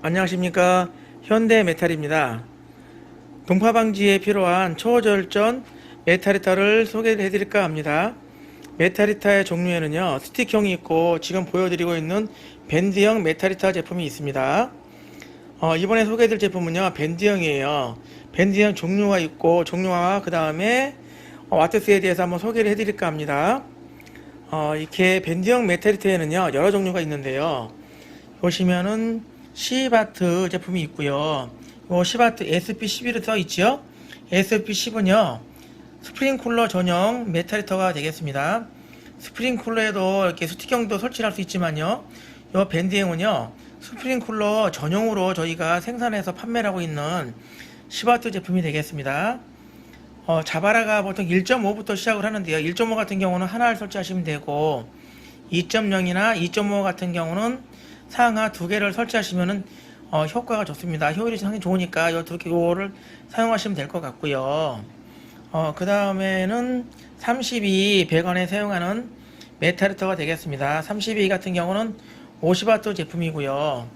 안녕하십니까? 현대 메탈입니다. 동파 방지에 필요한 초저혈전 메탈리타를 소개해 드릴까 합니다. 메탈리타의 종류에는요 스틱형이 있고 지금 보여드리고 있는 밴드형 메탈리타 제품이 있습니다. 어, 이번에 소개해드릴 제품은요 밴드형이에요. 밴드형 종류가 있고 종류와 그 다음에 어, 와트스에 대해서 한번 소개를 해드릴까 합니다. 어, 이렇게 밴드형 메탈리타에는요 여러 종류가 있는데요. 보시면은 시바트 제품이 있고요. 이 시바트 SP11을 써 있죠. SP10은요. 스프링 쿨러 전용 메탈리터가 되겠습니다. 스프링 쿨러에도 이렇게 스틱형도 설치할 수 있지만요. 이 밴드형은요. 스프링 쿨러 전용으로 저희가 생산해서 판매를 하고 있는 시바트 제품이 되겠습니다. 어, 자바라가 보통 1.5부터 시작을 하는데요. 1.5 같은 경우는 하나를 설치하시면 되고 2.0이나 2.5 같은 경우는 상하 두 개를 설치하시면은 어, 효과가 좋습니다. 효율이 상당히 좋으니까 요 두 개를 사용하시면 될 것 같고요. 어, 그 다음에는 32 배관에 사용하는 메탈리터가 되겠습니다. 32 같은 경우는 50W 제품이고요.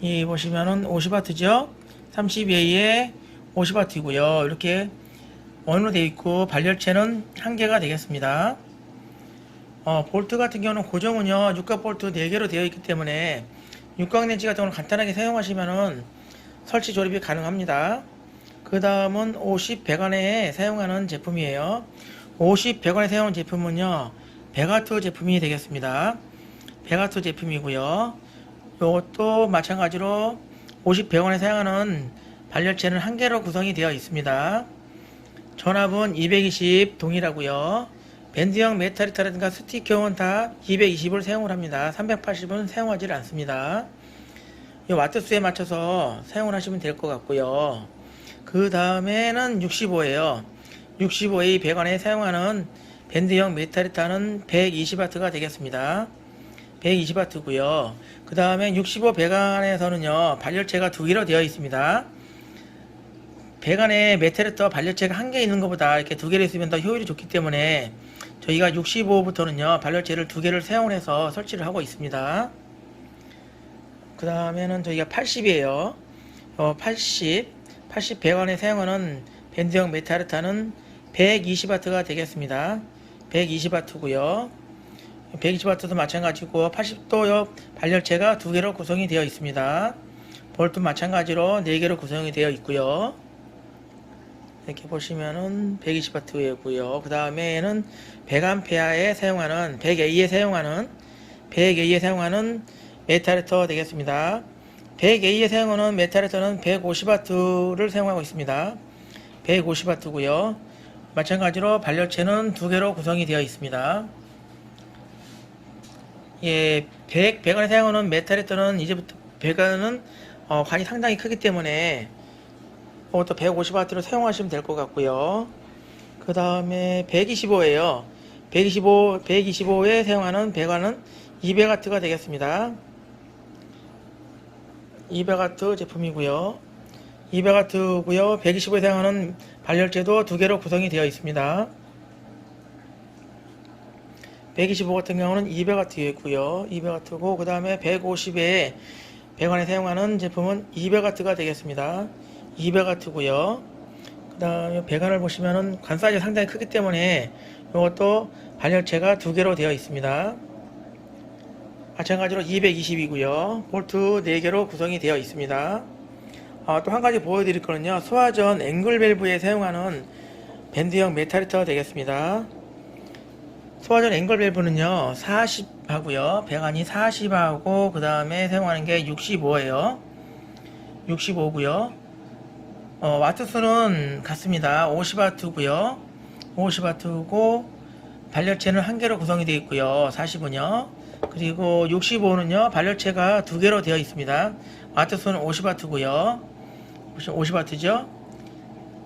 이 보시면은 50W죠. 32A에 50W이고요. 이렇게 원으로 되어 있고 발열체는 한 개가 되겠습니다. 어, 볼트 같은 경우는 고정은요 육각 볼트 4개로 되어 있기 때문에 육각 렌치 같은 경우는 간단하게 사용하시면은 설치 조립이 가능합니다. 그 다음은 50 배관에 사용하는 제품이에요. 50 배관에 사용하는 제품은요 베가토 제품이 되겠습니다. 베가토 제품이고요. 이것도 마찬가지로 50 배관에 사용하는 발열체는 한 개로 구성이 되어 있습니다. 전압은 220 동일하고요 밴드형 메탈리타라든가 스틱형은 다 220을 사용을 합니다. 380은 사용하지 않습니다. 이 와트수에 맞춰서 사용을 하시면 될 것 같고요. 그 다음에는 65예요. 65A 배관에 사용하는 밴드형 메탈리타는 120W가 되겠습니다. 120W고요. 그 다음에 65 배관에서는요 발열체가 두 개로 되어 있습니다. 배관에 메탈리터 발열체가 한 개 있는 것보다 이렇게 두 개를 있으면 더 효율이 좋기 때문에 저희가 65부터는요 발열체를 두 개를 사용을 해서 설치를 하고 있습니다. 그 다음에는 저희가 80이에요. 어, 80 80 배관에 사용하는 밴드형 메타르타는 120W가 되겠습니다. 120W고요. 120W도 마찬가지고 80도 발열체가 두 개로 구성이 되어 있습니다. 볼트 마찬가지로 4개로 구성이 되어 있고요 이렇게 보시면은 120W이고요. 그 다음에는 100A에 사용하는 100A에 사용하는 100A에 사용하는 메탈레터 되겠습니다. 100A에 사용하는 메탈레터는 150W를 사용하고 있습니다. 150W고요. 마찬가지로 발열체는 두 개로 구성이 되어 있습니다. 예, 100, 100원에 사용하는 메탈레터는 이제부터 100원은 어, 관이 상당히 크기 때문에 그것도 150W로 사용하시면 될 것 같고요. 그 다음에 125예요. 125, 125에 사용하는 배관은 200W가 되겠습니다. 200W 제품이고요. 200W고요. 125에 사용하는 발열체도 두 개로 구성이 되어 있습니다. 125 같은 경우는 200W이고요. 200W고 그 다음에 150에 배관에 사용하는 제품은 200W가 되겠습니다. 200W고요. 그 다음에 배관을 보시면은 관 사이즈 상당히 크기 때문에 이것도 발열체가 두 개로 되어 있습니다. 마찬가지로 220이고요. 볼트 4개로 구성이 되어 있습니다. 아, 또 한 가지 보여드릴 거는요. 소화전 앵글 밸브에 사용하는 밴드형 메탈리터 되겠습니다. 소화전 앵글 밸브는요. 40 하고요. 배관이 40 하고 그 다음에 사용하는 게 65예요. 65고요. 어, 와트 수는 같습니다. 50와트고요. 50와트고 발열체는 한 개로 구성이 되어 있고요. 40은요. 그리고 65는요. 발열체가 두 개로 되어 있습니다. 와트 수는 50와트고요. 50와트죠.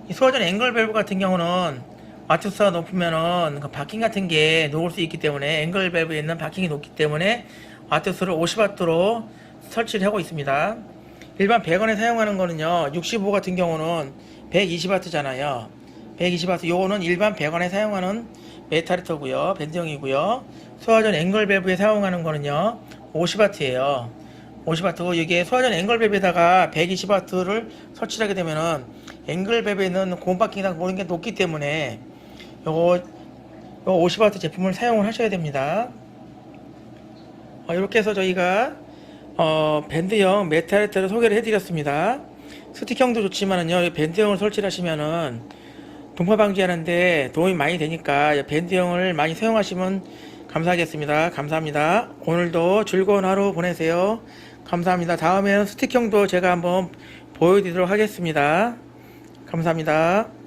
이 소화전 앵글 밸브 같은 경우는 와트 수가 높으면은 그 바킹 같은 게 녹을 수 있기 때문에 앵글 밸브에 있는 바킹이 높기 때문에 와트 수를 50와트로 설치를 하고 있습니다. 일반 100원에 사용하는 거는요 65 같은 경우는 120W잖아요. 120W 요거는 일반 100원에 사용하는 메탈리터고요 밴드형이고요. 소화전 앵글 밸브에 사용하는 거는요 50W예요. 50W 이게 소화전 앵글베베에다가 120W를 설치하게 되면은 앵글베베는 고음박킹이나 모든 게 높기 때문에 요거 요 50W 제품을 사용을 하셔야 됩니다. 어, 이렇게 해서 저희가 어, 밴드형 메탈레터를 소개를 해드렸습니다. 스틱형도 좋지만은요, 이 밴드형을 설치를 하시면은 동파 방지하는데 도움이 많이 되니까 밴드형을 많이 사용하시면 감사하겠습니다. 감사합니다. 오늘도 즐거운 하루 보내세요. 감사합니다. 다음에는 스틱형도 제가 한번 보여드리도록 하겠습니다. 감사합니다.